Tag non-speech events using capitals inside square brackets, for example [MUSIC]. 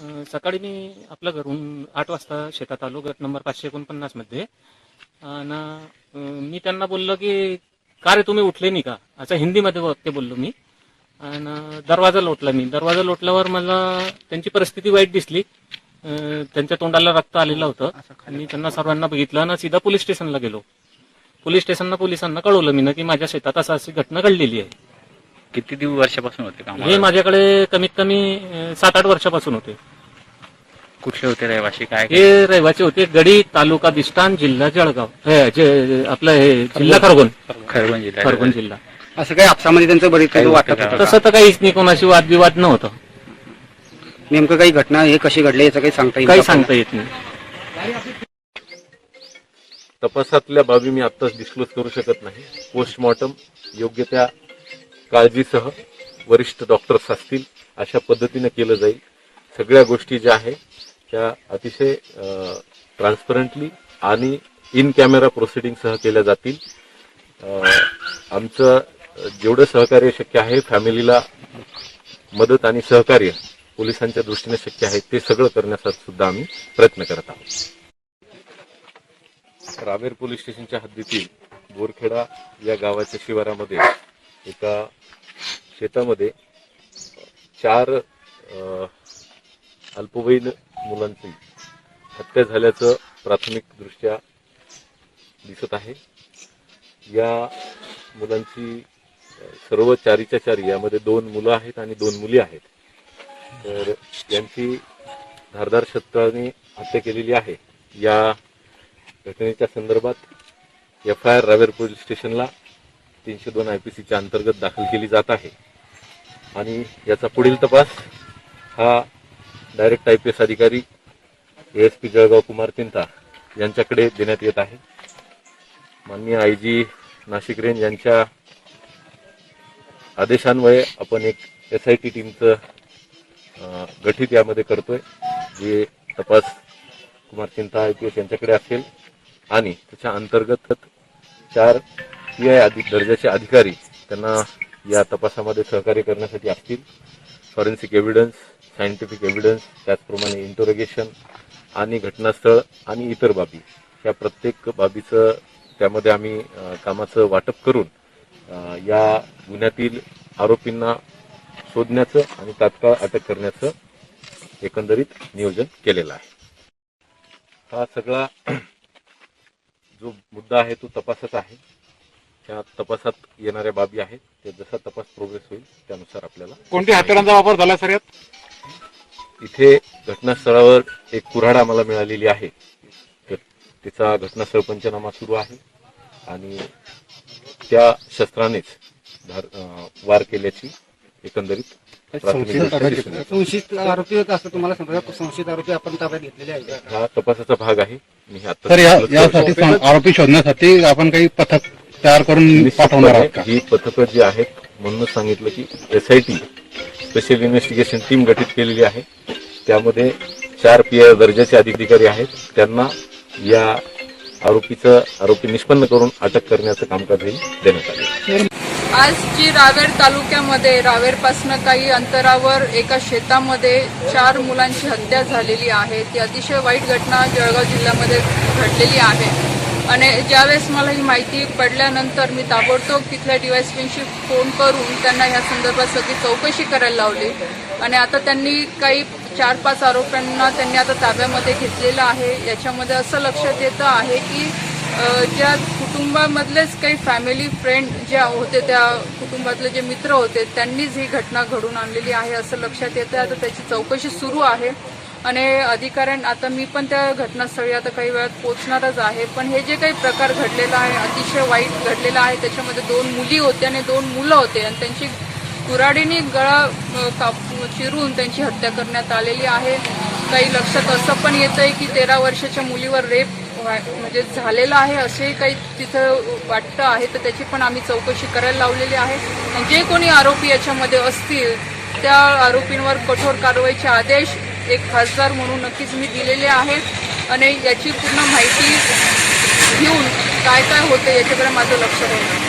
अं, सकाळी मी आपल्या घरून आठ वाजता शेतात आलो गट नंबर पाचशे एकोणपन्नासमध्ये. आणि मी त्यांना बोललो की का रे तुम्ही उठले नाही का? असं हिंदीमध्ये वाक्य बोललो मी. आणि दरवाजा लोटला मी. दरवाजा लोटल्यावर मला त्यांची परिस्थिती वाईट दिसली. अं, त्यांच्या तोंडाला रक्त आलेलं होतं. मी त्यांना सर्वांना बघितलं आणि सीधा पोलीस स्टेशनला गेलो. पोलीस स्टेशनला पोलिसांना कळवलं मी ना की माझ्या शेतात असं अशी घटना घडलेली आहे. किती दिवस वर्षापासून होते का हे माझ्याकडे कमीत कमी सात आठ वर्षापासून होते. कुठले होते रहिवाशी काय हे रहिवासी होते गडी तालुका दिष्टान जिल्हा जळगाव. हे, जे- आपलं हे जिल्हा खरगोन. खरगोन. जिल्हा. खरगोन जिल्हा. असं काही आपसामध्ये त्यांचं बरीच काही काही वाटत होतं. होतं का? तसं तर काहीच नाही कोणाशी वादविवाद नव्हतं. नेमकं काही घटना हे कशी घडली याचं काही सांगता येईल काही का? सांगता येत नाही. तपासातल्या बाबी मी आत्ताच डिस्क्लोज करू शकत नाही. पोस्टमॉर्टम योग्य त्या काळजीसह वरिष्ठ डॉक्टर्स असतील अशा पद्धतीने केलं जाईल. सगळ्या गोष्टी ज्या आहे त्या अतिशय ट्रान्सपरंटली आणि इन कॅमेरा प्रोसिडिंगसह केल्या जातील. आमचं जेवढं सहकार्य शक्य आहे फॅमिलीला मदत आणि सहकार्य पोलिसांच्या दृष्टीने शक्य आहे ते सगळं करण्याचा सुद्धा आम्ही प्रयत्न करत आहोत. रावेर पोलीस स्टेशनच्या हद्दीतील बोरखेडा या गावाच्या शिवारामध्ये एका शेतामध्ये चार अल्पवयीन मुलांची हत्या झाल्याचं प्राथमिक दृष्ट्या दिसत आहे. या मुलांची सर्व चारीच्या चारी यामध्ये दोन मुलं आहेत आणि दोन मुली आहेत. तर यांची धारदार शस्त्राने हत्या केलेली आहे. या घटनेच्या संदर्भात F I R Raver police स्टेशनला तीनशे दोन आय पी सीच्या अंतर्गत दाखल केली जात आहे. आणि याचा पुढील तपास हा डायरेक्ट आय पी एस अधिकारी एस पी जळगाव कुमार चिंता यांच्याकडे देण्यात येत आहे. माननीय आय जी नाशिक रेंज यांच्या आदेशान्वये आपण एक एस आय टी टीमचं गठित गठीत यामध्ये करतोय जे तपास कुमार चिंता आय पी एस यांच्याकडे असेल. आणि त्याच्या अंतर्गत चार सीआय आय अधिक दर्जाचे अधिकारी त्यांना या तपासामध्ये सहकार्य करण्यासाठी असतील. फॉरेन्सिक एव्हिडन्स सायंटिफिक एव्हिडन्स त्याचप्रमाणे इंटरोगेशन आणि घटनास्थळ आणि इतर बाबी. या प्रत्येक बाबीचं त्यामध्ये आम्ही कामाचं वाटप करून या गुन्ह्यातील आरोपींना शोधण्याचं आणि तात्काळ अटक करण्याचं एकंदरीत नियोजन केलेलं आहे. हा सगळा [CLEARS THROAT] जो मुद्दा आहे तो तपासत आहे. त्या तपासात येणाऱ्या बाबी आहेत. ते जसा तपास प्रोग्रेस होईल त्यानुसार आपल्याला कोणत्या हत्यारांचा वापर झाला सर यात? इथे घटनास्थळावर एक कुऱ्हाड आम्हाला मिळालेली आहे. तर तिचा घटनास्थळ पंचनामा सुरू आहे आणि त्या शस्त्रानेच वार केल्याची एकंदरीत. संशयित आरोपी असं तुम्हाला समजा संशयित आरोपी आपण ताब्यात घेतलेले आहे हा तपासाचा भाग आहे. मी आरोपी शोधण्यासाठी आपण काही पथक तयार करून पाठवणार आहात का? ही पथकं जी आहेत म्हणूनच सांगितलं की S I T special investigation team गठीत केलेली आहे. त्यामध्ये चार पी आय दर्जाचे अधिकारी आहेत. त्यांना या आरोपीचं आरोपी निष्पन्न करून अटक करण्याचं कामकाजही देण्यात आले आज जी रावेर तालुक्यामध्ये रावेरपासनं काही अंतरावर एका शेतामध्ये चार मुलांची हत्या झालेली आहे. ती अतिशय वाईट घटना जळगाव जिल्ह्यामध्ये घडलेली आहे. आणि ज्यावेळेस मला ही माहिती पडल्यानंतर मी ताबडतोब तिथल्या डीवायसपींशी फोन करून त्यांना ह्या संदर्भात सगळी चौकशी करायला लावली. आणि आता त्यांनी काही चार पाच आरोप्यांना त्यांनी आता ताब्यामध्ये घेतलेलं आहे. याच्यामध्ये असं लक्षात येतं आहे की ज्या कुटुंबामधलेच काही फॅमिली फ्रेंड ज्या होते त्या कुटुंबातले जे मित्र होते त्यांनीच ही घटना घडून आणलेली आहे असं लक्षात येतं आता त्याची चौकशी सुरू आहे. आणि अधिकाऱ्यां आता मी पण त्या घटनास्थळी आता काही वेळात पोहोचणारच आहे पण हे जे काही प्रकार घडलेला आहे अतिशय वाईट घडलेला आहे त्याच्यामध्ये दोन मुली होत्या आणि दोन मुलं होते आणि त्यांची कुऱ्हाडीने गळा काप चिरून त्यांची हत्या करण्यात आलेली आहे. काही लक्षात असं पण येतं आहे की तेरा वर्षाच्या मुलीवर रेप व्हाय- म्हणजे झालेलं आहे असे काही तिथं वाटतं आहे तर त्याची पण आम्ही चौकशी करायला लावलेली आहे. आणि जे कोणी आरोपी याच्यामध्ये असतील त्या आरोपींवर कठोर कारवाईचे आदेश एक खासदार म्हणून नक्कीच मी दिलेले आहे. आणि याची पूर्ण माहिती घेऊन काय काय होते याच्याकडे माझं लक्ष होतं